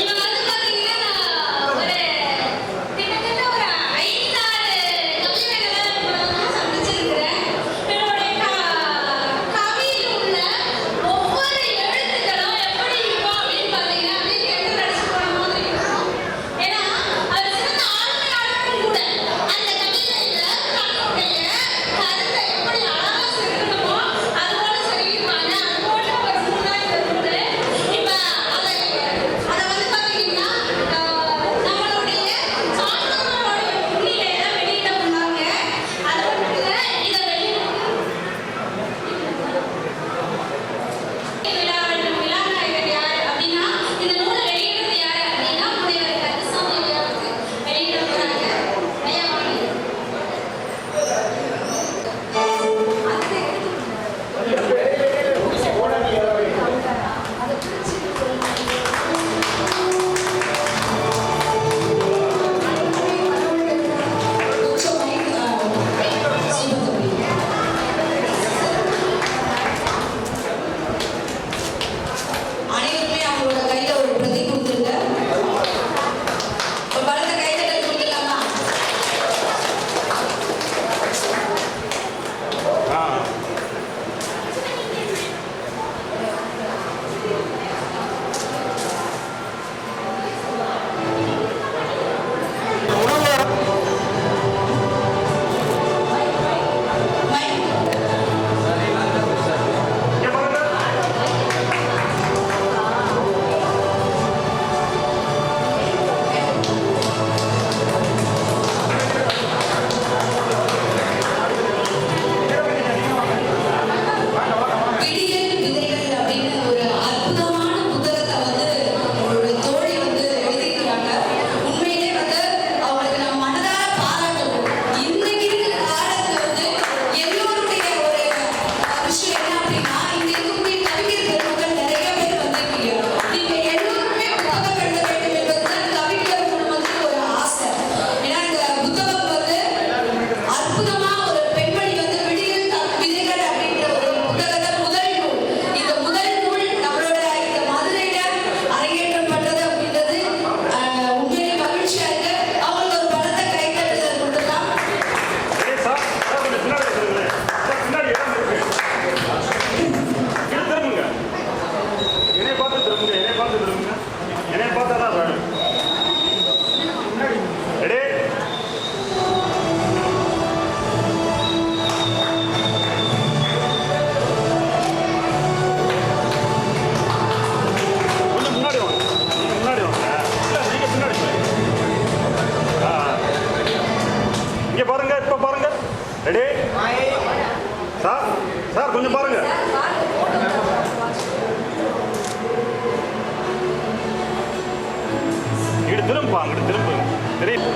இவங்க கொஞ்சம் பாருங்க. இங்கிட்டு திரும்பா அங்கிட்டு திரும்ப. தெரியும்